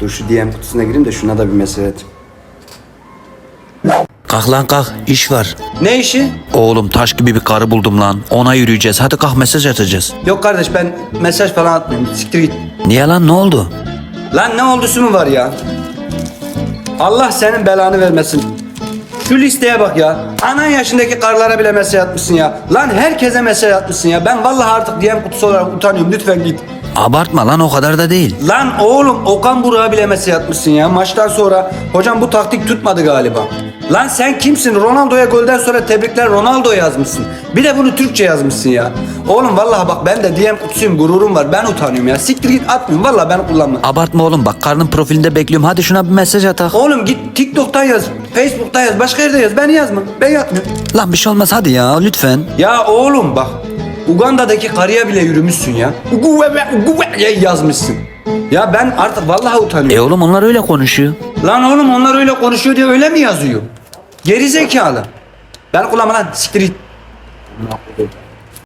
Dur şu DM kutusuna gireyim de şuna da bir mesaj et. Kalk lan kalk iş var. Ne işi? Oğlum taş gibi bir karı buldum lan. Ona yürüyeceğiz. Hadi kalk mesaj atacağız. Yok kardeş ben mesaj falan atmıyorum. Siktir git. Niye lan ne oldu? Lan ne oldusu mu var ya? Allah senin belanı vermesin. Şu listeye bak ya. Anan yaşındaki karılara bile mesaj atmışsın ya. Lan herkese mesaj atmışsın ya. Ben vallahi artık DM kutusu olarak utanıyorum. Lütfen git. Abartma lan o kadar da değil. Lan oğlum Okan Burak'a bile mesaj atmışsın ya. Maçtan sonra hocam bu taktik tutmadı galiba. Lan sen kimsin? Ronaldo'ya golden sonra tebrikler Ronaldo yazmışsın. Bir de bunu Türkçe yazmışsın ya. Oğlum vallahi bak ben de DM kutusuyum gururum var. Ben utanıyorum ya. Siktir git atmıyorum. Vallahi ben kullanmam. Abartma oğlum bak karının profilinde bekliyorum. Hadi şuna bir mesaj atak. Oğlum git TikTok'tan yaz, Facebook'tan yaz, başka yerde yaz. Ben yazmam. Ben yapmıyorum. Lan bir şey olmaz hadi ya lütfen. Ya oğlum bak. Uganda'daki karıya bile yürümüşsün ya. Uguwe, uguwe ya yazmışsın. Ya ben artık vallahi utanıyorum. E oğlum onlar öyle konuşuyor. Lan oğlum onlar öyle konuşuyor diye öyle mi yazıyor? Geri zekalı. Ben kullanma lan siktir git.